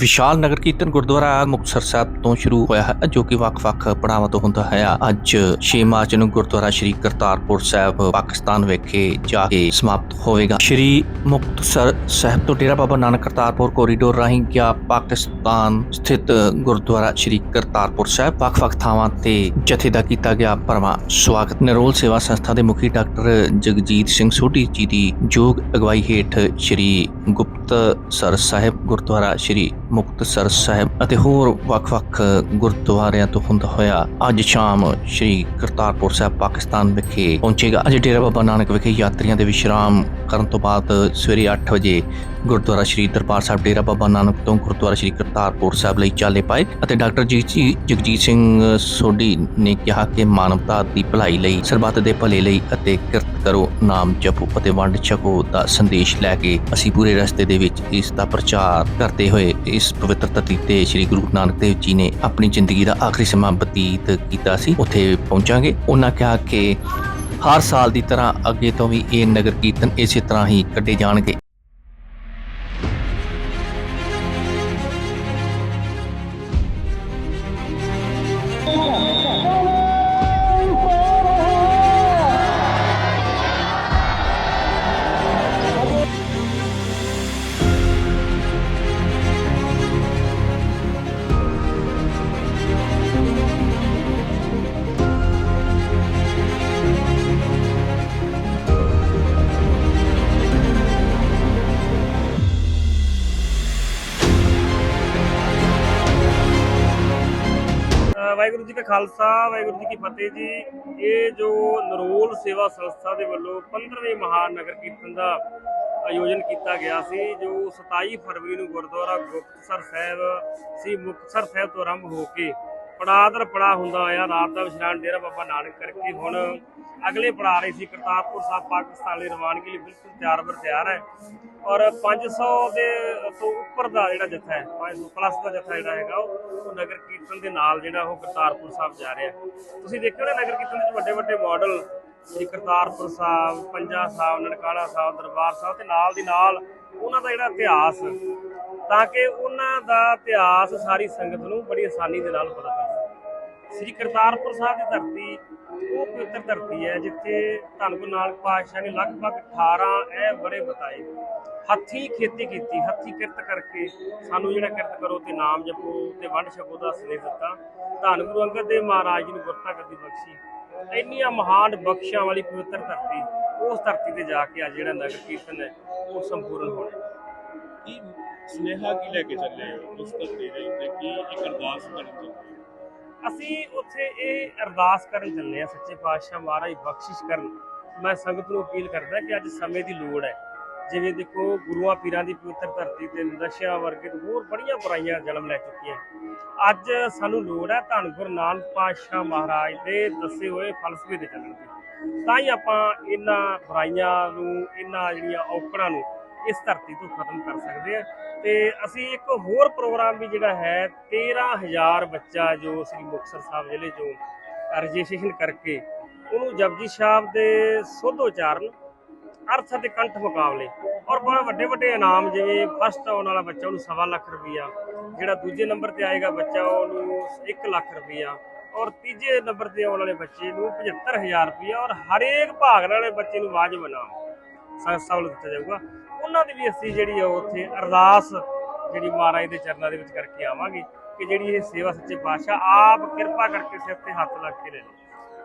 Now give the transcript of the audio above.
ਵਿਸ਼ਾਲ ਨਗਰ ਕੀਰਤਨ ਗੁਰਦੁਆਰਾ ਮੁਕਤਸਰ ਸਾਹਿਬ ਤੋਂ ਸ਼ੁਰੂ ਹੋਇਆ ਹੈ, ਜੋ ਕਿ ਵੱਖ-ਵੱਖ ਪੜਾਵਾਂ ਤੋਂ ਹੁੰਦਾ ਹੈ। ਅੱਜ 6 ਮਾਰਚ ਨੂੰ ਗੁਰਦੁਆਰਾ ਸ਼੍ਰੀ ਕਰਤਾਰਪੁਰ ਸਾਹਿਬ, ਪਾਕਿਸਤਾਨ ਵਿਖੇ ਜਾ ਕੇ ਸਮਾਪਤ ਹੋਵੇਗਾ। ਸ਼੍ਰੀ ਮੁਕਤਸਰ ਸਾਹਿਬ ਤੋਂ ਡੇਰਾ ਬਾਬਾ ਨਾਨਕ ਕਰਤਾਰਪੁਰ ਕੋਰੀਡੋਰ ਰਾਹੀਂ ਗਿਆ ਪਾਕਿਸਤਾਨ ਸਥਿਤ ਗੁਰਦੁਆਰਾ ਸ਼੍ਰੀ ਕਰਤਾਰਪੁਰ ਸਾਹਿਬ। ਵੱਖ-ਵੱਖ ਥਾਵਾਂ ਤੇ ਜਥੇ ਦਾ ਕੀਤਾ ਗਿਆ ਪਰਮਾ ਸਵਾਗਤ। ਨਰੋਲ ਸੇਵਾ ਸੰਸਥਾ ਦੇ ਮੁਖੀ ਡਾਕਟਰ ਜਗਜੀਤ ਸਿੰਘ ਸੋਢੀ ਜੀ ਦੀ ਯੋਗ ਅਗਵਾਈ ਹੇਠ ਸ਼੍ਰੀ ਗੁਪਤ ਸਰ ਸਾਹਿਬ ਗੁਰਦੁਆਰਾ ਸ਼੍ਰੀ ਮੁਕਤਸਰ ਸਾਹਿਬ ਅਤੇ ਹੋਰ ਵੱਖ-ਵੱਖ ਗੁਰਦੁਆਰਿਆਂ ਤੋਂ ਹੁੰਦਾ ਹੋਇਆ ਅੱਜ ਸ਼ਾਮ ਸ਼੍ਰੀ ਕਰਤਾਰਪੁਰ ਸਾਹਿਬ, ਪਾਕਿਸਤਾਨ ਵਿਖੇ ਪਹੁੰਚੇਗਾ। ਅੱਜ ਡੇਰਾ ਬਾਬਾ ਨਾਨਕ ਵਿਖੇ ਯਾਤਰੀਆਂ ਦੇ ਵਿਸ਼ਰਾਮ ਕਰਨ ਤੋਂ ਬਾਅਦ ਸਵੇਰੇ 8 ਵਜੇ ਗੁਰਦੁਆਰਾ ਸ਼੍ਰੀ ਦਰਬਾਰ ਸਾਹਿਬ, ਡੇਰਾ ਬਾਬਾ ਨਾਨਕ ਤੋਂ ਗੁਰਦੁਆਰਾ ਸ਼੍ਰੀ ਕਰਤਾਰਪੁਰ ਸਾਹਿਬ ਲਈ ਚਾਲੇ ਪਾਏ ਅਤੇ ਡਾਕਟਰ ਜੀ ਜੀ ਜਗਜੀਤ ਸਿੰਘ ਸੋਢੀ ਨੇ ਕਿਹਾ ਕਿ ਮਾਨਵਤਾ ਦੀ ਭਲਾਈ ਲਈ, ਸਰਬੱਤ ਦੇ ਭਲੇ ਲਈ ਅਤੇ ਕਿਰਤ ਕਰੋ, ਨਾਮ ਜਪੋ ਅਤੇ ਵੰਡ ਛਕੋ ਦਾ ਸੰਦੇਸ਼ ਲੈ ਕੇ ਅਸੀਂ ਪੂਰੇ ਰਸਤੇ ਦੇ ਵਿੱਚ ਇਸ ਦਾ ਪ੍ਰਚਾਰ ਕਰਦੇ ਹੋਏ ਇਸ ਪਵਿੱਤਰ ਧਰਤੀ ਤੇ ਸ੍ਰੀ ਗੁਰੂ ਨਾਨਕ ਦੇਵ ਜੀ ਨੇ ਆਪਣੀ ਜ਼ਿੰਦਗੀ ਦਾ ਆਖਰੀ ਸਮਾਂ ਬਤੀਤ ਕੀਤਾ ਸੀ, ਉੱਥੇ ਪਹੁੰਚਾਂਗੇ। ਉਹਨਾਂ ਕਿਹਾ ਕਿ ਹਰ ਸਾਲ ਦੀ ਤਰ੍ਹਾਂ ਅੱਗੇ ਤੋਂ ਵੀ ਇਹ ਨਗਰ ਕੀਰਤਨ ਇਸੇ ਤਰ੍ਹਾਂ ਹੀ ਕੱਢੇ ਜਾਣਗੇ। ਵਾਹਿਗੁਰੂ ਜੀ ਕਾ ਖਾਲਸਾ, ਵਾਹਿਗੁਰੂ ਜੀ ਕੀ ਫਤਿਹ ਜੀ। ਇਹ ਜੋ ਨਰੋਲ ਸੇਵਾ ਸੰਸਥਾ ਦੇ ਵੱਲੋਂ 15ਵੇਂ ਮਹਾਨਗਰ ਕੀਰਤਨ ਦਾ ਆਯੋਜਨ ਕੀਤਾ ਗਿਆ ਸੀ, ਜੋ 27 ਫਰਵਰੀ ਨੂੰ ਗੁਰਦੁਆਰਾ ਗੁਪਤਸਰ ਸਾਹਿਬ, ਸ੍ਰੀ ਮੁਕਤਸਰ ਸਾਹਿਬ ਤੋਂ ਆਰੰਭ ਹੋ ਕੇ ਪੜਾਦਰ ਪੜਾ ਹੁੰਦਾ ਆਇਆ ਰਾਤ ਦਾ ਵਿਸ਼ਰਾਮ ਡੇਰਾ ਬਾਬਾ ਨਾਨਕ ਕਰਕੇ ਹੁਣ ਅਗਲੇ ਪੜਾ ਰਹੇ ਸੀ ਕਰਤਾਰਪੁਰ ਸਾਹਿਬ, ਪਾਕਿਸਤਾਨ ਲਈ ਰਵਾਨਗੀ ਲਈ ਬਿਲਕੁਲ ਤਿਆਰ ਬਰ ਤਿਆਰ ਹੈ। ਔਰ 500 ਦੇ ਤੋਂ ਉੱਪਰ ਦਾ ਜਿਹੜਾ ਜਥਾ ਹੈ 500 ਪਲੱਸ ਦਾ ਜਥਾ ਜਿਹੜਾ ਹੈਗਾ ਉਹ ਨਗਰ ਕੀਰਤਨ ਦੇ ਨਾਲ ਜਿਹੜਾ ਉਹ ਕਰਤਾਰਪੁਰ ਸਾਹਿਬ ਜਾ ਰਿਹਾ ਤੁਸੀਂ ਦੇਖਿਓ ਨਾ ਨਗਰ ਕੀਰਤਨ ਵਿੱਚ ਵੱਡੇ ਵੱਡੇ ਮਾਡਲ ਸ੍ਰੀ ਕਰਤਾਰਪੁਰ ਸਾਹਿਬ, ਪੰਜਾ ਸਾਹਿਬ, ਨਨਕਾਣਾ ਸਾਹਿਬ, ਦਰਬਾਰ ਸਾਹਿਬ ਤੇ ਨਾਲ ਦੀ ਨਾਲ ਉਹਨਾਂ ਦਾ ਜਿਹੜਾ ਇਤਿਹਾਸ, ਤਾਂ ਕਿ ਉਹਨਾਂ ਦਾ ਇਤਿਹਾਸ ਸਾਰੀ ਸੰਗਤ ਨੂੰ ਬੜੀ ਆਸਾਨੀ ਦੇ ਨਾਲ ਪਤਾ ਲੱਗੇ ਸ੍ਰੀ ਕਰਤਾਰਪੁਰ ਸਾਹਿਬ ਦੀ ਧਰਤੀ, ਉਹ ਪਵਿੱਤਰ ਧਰਤੀ ਹੈ, ਜਿੱਥੇ ਧੰਨ ਗੁਰੂ ਨਾਨਕ ਪਾਤਸ਼ਾਹ ਨੇ ਲਗਭਗ 18 ਐ ਬਰੇ ਬਤਾਏ। ਹੱਥੀ ਖੇਤੀ ਕੀਤੀ, ਹੱਥੀ ਕਿਰਤ ਕਰਕੇ ਸਾਨੂੰ ਜਿਹੜਾ ਕਿਰਤ ਕਰੋ ਤੇ ਨਾਮ ਜਪੋ ਤੇ ਵੰਡ ਛਕੋ ਦਾ ਸੰਦੇਸ਼ ਦਿੱਤਾ। ਧੰਨ ਗੁਰੂ ਅੰਗਦ ਦੇਵ ਮਹਾਰਾਜ ਜੀ ਨੂੰ ਗੁਰਤਾ ਗੱਦੀ ਬਖਸ਼ੀ। ਇੰਨੀਆਂ ਮਹਾਨ ਬਖਸ਼ਾਂ ਵਾਲੀ ਪਵਿੱਤਰ ਧਰਤੀ। ਉਸ ਧਰਤੀ ਤੇ ਜਾ ਕੇ ਅੱਜ ਜਿਹੜਾ ਨਗਰ ਕੀਰਤਨ ਹੈ ਉਹ ਸੰਪੂਰਨ ਹੋਣਾ ਕੀ ਸੁਨੇਹਾ ਕੀ ਲੈ ਕੇ ਚੱਲੇ ਹੋ ਉਸ ਧਰਤੀ ਦੇ ਉੱਤੇ? ਕੀ ਇੱਕ ਅਰਦਾਸ ਕਰਨ ਚੱਲੇ ਅਸੀਂ ਉੱਥੇ ਇਹ ਅਰਦਾਸ ਕਰਨ ਚੱਲੇ ਆ ਸੱਚੇ ਪਾਤਸ਼ਾਹ ਮਹਾਰਾਜ ਬਖਸ਼ਿਸ਼ ਕਰਨ। ਮੈਂ ਸੰਗਤ ਨੂੰ ਅਪੀਲ ਕਰਦਾ ਕਿ ਅੱਜ ਸਮੇਂ ਦੀ ਲੋੜ ਹੈ। ਜਿਵੇਂ ਦੇਖੋ ਗੁਰੂਆਂ ਪੀਰਾਂ ਦੀ ਪਵਿੱਤਰ ਧਰਤੀ ਤੇ ਨਸ਼ਿਆਂ ਵਰਗੇ ਹੋਰ ਬੜੀਆਂ ਬੁਰਾਈਆਂ ਜਨਮ ਲੈ ਚੁੱਕੀਆਂ ਅੱਜ ਸਾਨੂੰ ਲੋੜ ਹੈ ਧੰਨ ਗੁਰੂ ਨਾਨਕ ਪਾਤਸ਼ਾਹ ਮਹਾਰਾਜ ਦੇ ਦੱਸੇ ਹੋਏ ਫਲਸਫੇ ਦੇ ਚੱਲਣ ਦੀ ਤਾਂ ਹੀ ਆਪਾਂ ਇਹਨਾਂ ਬੁਰਾਈਆਂ ਨੂੰ, ਇਹਨਾਂ ਜਿਹੜੀਆਂ ਔਕੜਾਂ ਨੂੰ ਇਸ ਧਰਤੀ ਤੋਂ ਖਤਮ ਕਰ ਸਕਦੇ ਆ ਤੇ ਅਸੀਂ ਇੱਕ ਹੋਰ ਪ੍ਰੋਗਰਾਮ ਵੀ ਜਿਹੜਾ ਹੈ 13000 ਬੱਚਾ ਜੋ ਸ੍ਰੀ ਮੁਕਤਸਰ ਸਾਹਿਬ ਜ਼ਿਲ੍ਹੇ ਚੋਂ ਰਜਿਸਟ੍ਰੇਸ਼ਨ ਕਰਕੇ ਉਹਨੂੰ ਜਪਜੀ ਸਾਹਿਬ ਦੇ ਸੁੱਧ ਉਚਾਰਨ ਅਰਥ ਅਤੇ ਕੰਠ ਮੁਕਾਬਲੇ ਔਰ ਬੜੇ ਵੱਡੇ ਵੱਡੇ ਇਨਾਮ ਜਿਵੇਂ ਫਸਟ ਆਉਣ ਵਾਲਾ ਬੱਚਾ ਉਹਨੂੰ ਸਵਾ ਲੱਖ ਰੁਪਈਆ, ਜਿਹੜਾ ਦੂਜੇ ਨੰਬਰ ਤੇ ਆਏਗਾ ਬੱਚਾ ਉਹਨੂੰ 1 ਲੱਖ ਰੁਪਈਆ ਔਰ ਤੀਜੇ ਨੰਬਰ ਤੇ ਆਉਣ ਵਾਲੇ ਬੱਚੇ ਨੂੰ 75000 ਰੁਪਈਆ ਔਰ ਹਰੇਕ ਭਾਗ ਵਾਲੇ ਬੱਚੇ ਨੂੰ ਵਾਜਬ ਇਨਾਮ ਸੰਸਥਾ ਵੱਲੋਂ ਦਿੱਤਾ ਜਾਊਗਾ। ਉਹਨਾਂ ਦੀ ਵੀ ਅਸੀਂ ਜਿਹੜੀ ਆ ਉੱਥੇ ਅਰਦਾਸ ਜਿਹੜੀ ਮਹਾਰਾਜ ਦੇ ਚਰਨਾਂ ਦੇ ਵਿੱਚ ਕਰਕੇ ਆਵਾਂਗੇ ਕਿ ਜਿਹੜੀ ਇਹ ਸੇਵਾ ਸੱਚੇ ਪਾਤਸ਼ਾਹ ਆਪ ਕਿਰਪਾ ਕਰਕੇ ਸਿਰ ਤੇ ਹੱਥ ਲਾ ਕੇ ਲੈ ਲਓ।